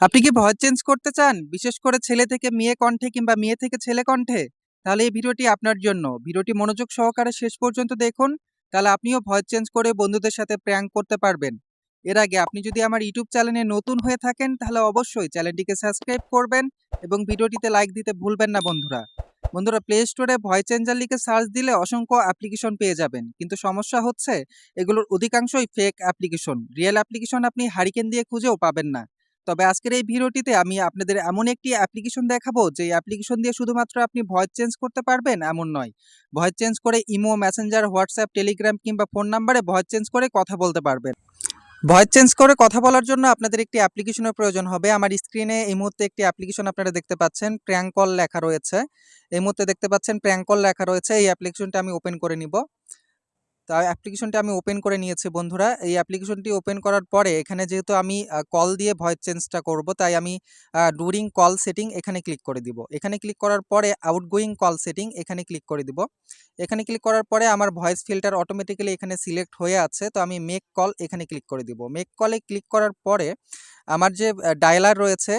আপনি কি voice change করতে চান? বিশেষ করে ছেলে থেকে মেয়ে কণ্ঠে কিংবা মেয়ে থেকে ছেলে কণ্ঠে? তাহলে এই ভিডিওটি আপনার জন্য। ভিডিওটি মনোযোগ সহকারে শেষ পর্যন্ত দেখুন, তাহলে আপনিও ভয়েস চেঞ্জ করে বন্ধুদের সাথে প্র্যাঙ্ক করতে পারবেন। এর আগে আপনি যদি আমার ইউটিউব চ্যানেলে নতুন হয়ে থাকেন, তাহলে অবশ্যই চ্যানেলটিকে সাবস্ক্রাইব করবেন এবং ভিডিওটিতে লাইক দিতে ভুলবেন না বন্ধুরা। বন্ধুরা প্লে স্টোরে ভয়েস চেঞ্জার লিখে সার্চ দিলে অসংখ্য অ্যাপ্লিকেশন পেয়ে যাবেন। কিন্তু সমস্যা হচ্ছে, এগুলোর অধিকাংশই ফেক অ্যাপ্লিকেশন রিয়েল অ্যাপ্লিকেশন আপনি হারিকেন দিয়ে খুঁজেও পাবেন না। তবে আজকের এই ভিডিওটিতে আমি আপনাদের এমন একটি অ্যাপ্লিকেশন দেখাবো, যে অ্যাপ্লিকেশন দিয়ে শুধুমাত্র আপনি ভয়েস চেঞ্জ করতে পারবেন এমন নয়। ভয়েস চেঞ্জ করে ইমো, মেসেঞ্জার, হোয়াটসঅ্যাপ, টেলিগ্রাম কিংবা ফোন নাম্বারে ভয়েস চেঞ্জ করে কথা বলতে পারবেন। ভয়েস চেঞ্জ করে কথা বলার জন্য আপনাদের একটি অ্যাপ্লিকেশনের প্রয়োজন হবে। আমার স্ক্রিনে এই মুহূর্তে একটি অ্যাপ্লিকেশন আপনারা দেখতে পাচ্ছেন, প্র্যাঙ্ক কল লেখা রয়েছে। এই মুহূর্তে দেখতে পাচ্ছেন প্র্যাঙ্ক কল লেখা রয়েছে। এই অ্যাপ্লিকেশনটা আমি ওপেন করে নিব। তা অ্যাপ্লিকেশনটি আমি ওপেন করে নিয়েছি বন্ধুরা। এই অ্যাপ্লিকেশনটি ওপেন করার পরে এখানে যেহেতু আমি কল দিয়ে ভয়েস চেঞ্জটা করব, তাই আমি ডুরিং কল সেটিং এখানে ক্লিক করে দিব। এখানে ক্লিক করার পরে আউটগোয়িং কল সেটিং এখানে ক্লিক করে দিব। এখানে ক্লিক করার পরে আমার ভয়েস ফিল্টার অটোমেটিক্যালি এখানে সিলেক্ট হয়ে আছে, তো আমি মেক কল এখানে ক্লিক করে দিব। মেক কলে ক্লিক করার পরে আমার যে ডায়ালার রয়েছে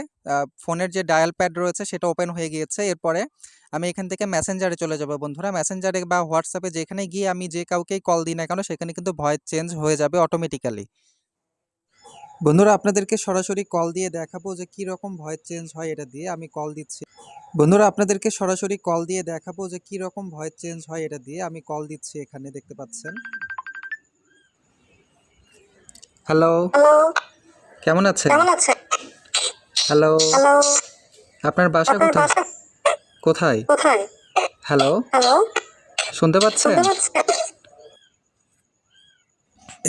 ফোনের যে ডায়াল প্যাড রয়েছে সেটা ওপেন হয়ে গিয়েছে। এরপরে আমি এখান থেকে মেসেঞ্জারে চলে যাব বন্ধুরা। মেসেঞ্জারে বা হোয়াটসঅ্যাপে যেখানে গিয়ে আমি যে কাউকেই কল দিই না কেন, সেখানে কিন্তু ভয়েস চেঞ্জ হয়ে যাবে অটোমেটিক্যালি বন্ধুরা, আপনাদেরকে সরাসরি কল দিয়ে দেখাবো যে কি রকম ভয়েস চেঞ্জ হয় এটা দিয়ে আমি কল দিচ্ছি। বন্ধুরা, আপনাদেরকে সরাসরি কল দিয়ে দেখাবো যে কি রকম ভয়েস চেঞ্জ হয় এটা দিয়ে আমি কল দিচ্ছি এখানে, দেখতে পাচ্ছেন। হ্যালো হ্যালো কেমন আছেন? কেমন আছেন? হ্যালো হ্যালো আপনার বাসা কোথায়? কোথায়? কোথায়? হ্যালো হ্যালো শুনতে পাচ্ছেন?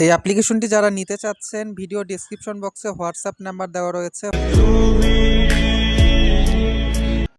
এই অ্যাপ্লিকেশনটি যারা নিতে চাচ্ছেন ভিডিও ডেসক্রিপশন বক্সে হোয়াটসঅ্যাপ নাম্বার দেওয়া রয়েছে।